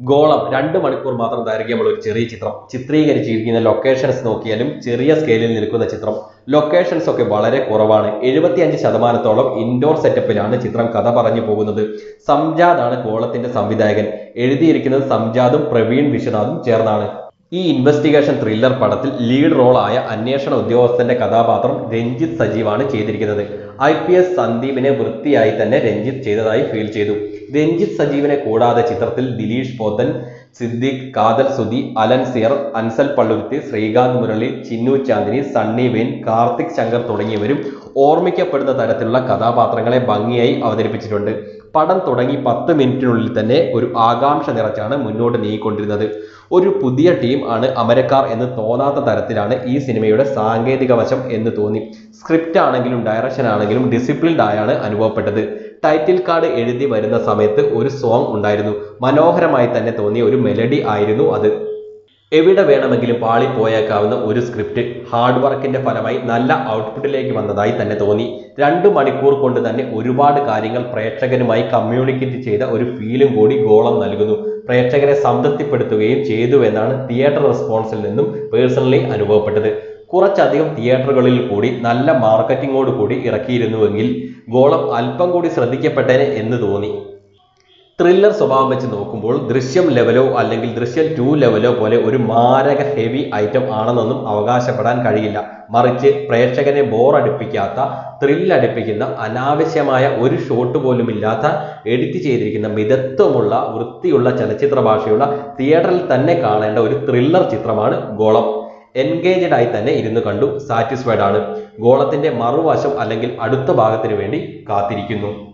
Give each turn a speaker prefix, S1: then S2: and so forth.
S1: ഗോളം രണ്ട് മണിക്കൂർ മാത്രം ദൈർഘ്യമുള്ള ഒരു ചെറിയ ചിത്രം. ചിത്രീകരിച്ചിരിക്കുന്ന ലൊക്കേഷൻസ് നോക്കിയാലും ചെറിയ സ്കെയിലിൽ നിൽക്കുന്ന ചിത്രം. ലൊക്കേഷൻസ് ഒക്കെ വളരെ കുറവാണ്. എഴുപത്തിയഞ്ച് ശതമാനത്തോളം ഇൻഡോർ സെറ്റപ്പിലാണ് ചിത്രം കഥ പറഞ്ഞു പോകുന്നത്. സംജാദാണ് ഗോളത്തിന്റെ സംവിധായകൻ. എഴുതിയിരിക്കുന്നത് സംജാദും പ്രവീൺ വിശ്വനാഥും ചേർന്നാണ്. ഈ ഇൻവെസ്റ്റിഗേഷൻ ത്രില്ലർ പടത്തിൽ ലീഡ് റോളായ അന്വേഷണ ഉദ്യോഗസ്ഥന്റെ കഥാപാത്രം രഞ്ജിത്ത് സജീവാണ് ചെയ്തിരിക്കുന്നത്. ഐ പി എസ് സന്ദീപിനെ വൃത്തിയായി തന്നെ രഞ്ജിത്ത് ചെയ്തതായി ഫീൽ ചെയ്തു. രഞ്ജിത്ത് സജീവിനെ കൂടാതെ ചിത്രത്തിൽ ദിലീഷ് പോത്തൻ സിദ്ദിഖ് കാതൽ സുധി അലൻ സിയർ അൻസൽ പള്ളുരുത്തി ശ്രീകാന്ത് മുരളി ചിന്നു ചാന്ദിനി സണ്ണി വെയിൻ കാർത്തിക് ശങ്കർ തുടങ്ങിയവരും ഓർമ്മിക്കപ്പെടുന്ന തരത്തിലുള്ള കഥാപാത്രങ്ങളെ ഭംഗിയായി അവതരിപ്പിച്ചിട്ടുണ്ട്. പടം തുടങ്ങി പത്ത് മിനിറ്റിനുള്ളിൽ തന്നെ ഒരു ആകാംക്ഷ നിറച്ചാണ് മുന്നോട്ട് നീങ്ങിക്കൊണ്ടിരുന്നത്. ഒരു പുതിയ ടീം ആണ് അമരക്കാർ എന്ന് തോന്നാത്ത തരത്തിലാണ് ഈ സിനിമയുടെ സാങ്കേതിക വശം എന്ന് തോന്നി. സ്ക്രിപ്റ്റ് ആണെങ്കിലും ഡയറക്ഷൻ ആണെങ്കിലും ഡിസിപ്ലിൻഡ് ആയാണ് അനുഭവപ്പെട്ടത്. ടൈറ്റിൽ കാർഡ് എഴുതി വരുന്ന സമയത്ത് ഒരു സോങ് ഉണ്ടായിരുന്നു. മനോഹരമായി തന്നെ തോന്നിയ ഒരു മെലഡി ആയിരുന്നു അത്. എവിടെ വേണമെങ്കിലും പാളിപ്പോയേക്കാവുന്ന ഒരു സ്ക്രിപ്റ്റ് ഹാർഡ് വർക്കിന്റെ ഫലമായി നല്ല ഔട്ട്പുട്ടിലേക്ക് വന്നതായി തന്നെ തോന്നി. രണ്ട് മണിക്കൂർ കൊണ്ട് തന്നെ ഒരുപാട് കാര്യങ്ങൾ പ്രേക്ഷകനുമായി കമ്മ്യൂണിക്കേറ്റ് ചെയ്ത ഒരു ഫീലും കൂടി ഗോളം നൽകുന്നു. പ്രേക്ഷകരെ സംതൃപ്തിപ്പെടുത്തുകയും ചെയ്തു എന്നാണ് തിയേറ്റർ റെസ്പോൺസിൽ നിന്നും പേഴ്സണലി അനുഭവപ്പെട്ടത്. കുറച്ചധികം തിയേറ്ററുകളിൽ കൂടി നല്ല മാർക്കറ്റിങ്ങോട് കൂടി ഇറക്കിയിരുന്നുവെങ്കിൽ ഗോളം അല്പം കൂടി ശ്രദ്ധിക്കപ്പെട്ടേനെ എന്ന് തോന്നി. ത്രില്ലർ സ്വഭാവം വെച്ച് നോക്കുമ്പോൾ ദൃശ്യം ലെവലോ അല്ലെങ്കിൽ ദൃശ്യം ടു ലെവലോ പോലെ ഒരു മാരക ഹെവി ഐറ്റം ആണെന്നൊന്നും അവകാശപ്പെടാൻ കഴിയില്ല. മറിച്ച് പ്രേക്ഷകനെ ബോറടിപ്പിക്കാത്ത ത്രില്ലടിപ്പിക്കുന്ന അനാവശ്യമായ ഒരു ഷോട്ട് പോലും ഇല്ലാത്ത എഡിറ്റ് ചെയ്തിരിക്കുന്ന മിതത്വമുള്ള വൃത്തിയുള്ള ചലച്ചിത്ര ഭാഷയുള്ള തിയേറ്ററിൽ തന്നെ കാണേണ്ട ഒരു ത്രില്ലർ ചിത്രമാണ് ഗോളം. എൻഗേജഡ് ആയി തന്നെ ഇരുന്ന് കണ്ടു. സാറ്റിസ്ഫൈഡ് ആണ്. ഗോളത്തിന്റെ മറുവശം അല്ലെങ്കിൽ അടുത്ത ഭാഗത്തിന് വേണ്ടി കാത്തിരിക്കുന്നു.